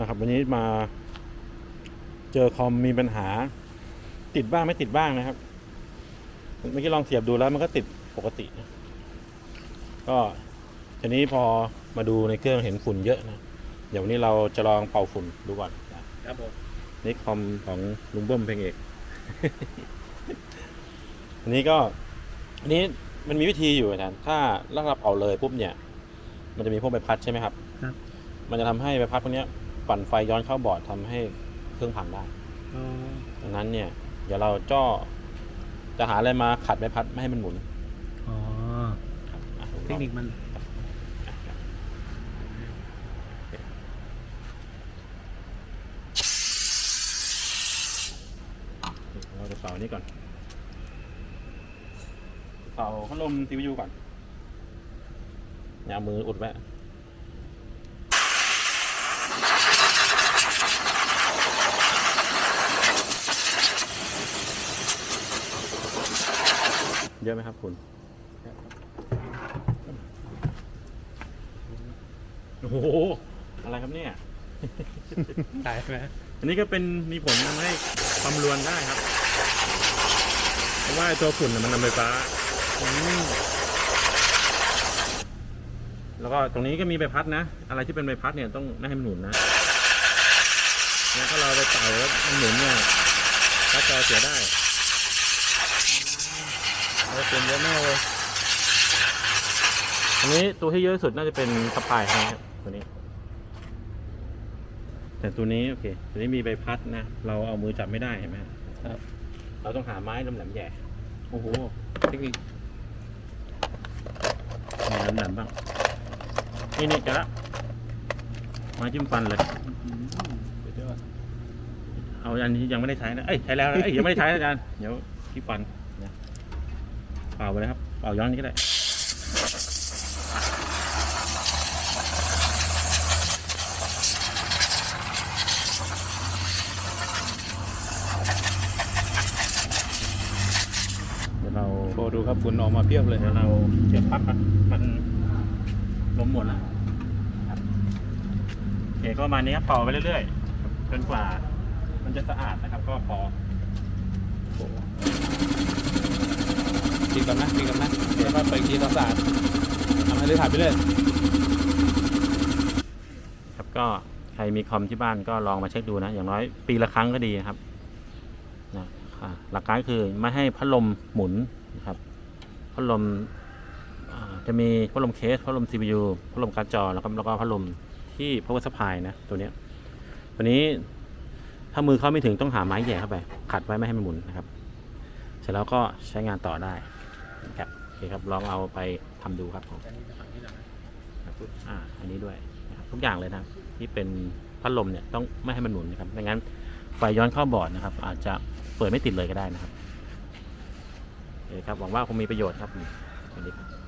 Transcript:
นะครับ วันนี้มาเจอคอมมีปัญหา ติดบ้างไม่ติดบ้างนะครับเมื่อกี้ลองเสียบดูแล้วมันก็ติดปกตินะก็ทีนี้พอมาดูในเครื่องเห็นฝุ่นเยอะนะ เดี๋ยววันนี้เราจะลองเป่าฝุ่นดูก่อนนะครับผมนี่คอมของลุงเบิ้มเพลงเอกอันนี้ก็อันนี้มันมีวิธีอยู่อาจารย์ถ้าเราเป่าเลยปุ๊บเนี่ย มันจะมีพวกใบพัดใช่ไหมครับ ครับ มันจะทำให้ใบพัดพวกเนี้ย ปั่นไฟย้อนเข้าบอร์ดทำให้เครื่องพังได้อ๋อดังนั้นเนี่ยเดี๋ยวเราจ้อจะหาอะไรมาขัดใบพัดไม่ให้มันหมุนอ๋อครับอะเทคนิคมันเราจะเป่าอันนี้ก่อนเป่าพัดลม CPU ก่อนอย่าเอามืออุดไว้ เยอะไหมครับคุณโอ้โหอะไรครับเนี่ย ตายไหมอันนี้ก็เป็นมีผลทำให้ความรวนได้ครับ เพราะว่าไอ้ตัวฝุ่นน่ะมันนำไฟฟ้าอืมแล้วก็ตรงนี้ก็มีใบพัดนะ อะไรที่เป็นใบพัดเนี่ยต้องไม่ให้มันหมุนนะแล้วถ้าเราไปเป่าแล้วมันหมุนเนี่ยพัดจอเสียได้ เราเปลี่ยนเยอะมากเลย อันนี้ตัวที่เยอะที่สุดน่าจะเป็นสปายครับตัวนี้ แต่ตัวนี้โอเค ตัวนี้มีใบพัดนะ เราเอามือจับไม่ได้เห็นไหมครับ เราต้องหาไม้แหลมๆแหย่ โอ้โห เทคนิคมีแหลมๆบ้าง นี่นี่จะละไม้จิ้มฟันเลยอืมสุดยอดเอาอันที่ยังไม่ได้ใช้นะ เอ้ยใช้แล้วนะเอ้ยยังไม่ได้ใช้นะอาจารย์ เดี๋ยวที่ฟันนะ เป่าไปเลยครับ เป่าย้อนนี้ก็ได้เดี๋ยวเราโอ้ดูครับฝุ่นออกมาเพียบเลย เดี๋ยวเราเชื่อมปั๊บครับมันล้มหมดแล้วครับโอเคก็ประมาณนี้ครับเป่าไปเรื่อยๆครับจนกว่า มันจะสะอาดนะครับ ก็พอ ปิดก่อนนะปิดก่อนนะแล้วก็เปิดอีกทีตอนสาดทำให้ได้ถ่ายไปเรื่อยครับก็ใครมีคอมที่บ้านก็ลองมาเช็คดูนะ อย่างน้อยปีละครั้งก็ดีครับนะหลักการก็คือไม่ให้พัดลมหมุนนะครับพัดลมจะมีพัดลมเคสพัดลม CPU พัดลมการ์ดจอแล้วก็แล้วก็พัดลมที่ power supply นะตัวเนี้ยตัวนี้ถ้ามือเข้าไม่ถึงต้องหาไม้แหย่เข้าไป ขัดไว้ไม่ให้มันหมุนนะครับ เสร็จแล้วก็ใช้งานต่อได้ ครับโอเคครับลองเอาไปทำดูครับผมอ่าอันนี้ด้วยนะครับทุกอย่างเลยนะครับที่เป็นพัดลมเนี่ยต้องไม่ให้มันหมุนนะครับไม่งั้นไฟย้อนเข้าบอร์ดนะครับ อาจจะเปิดไม่ติดเลยก็ได้นะครับโอเคครับหวังว่าคงมีประโยชน์ครับสวัสดีครับ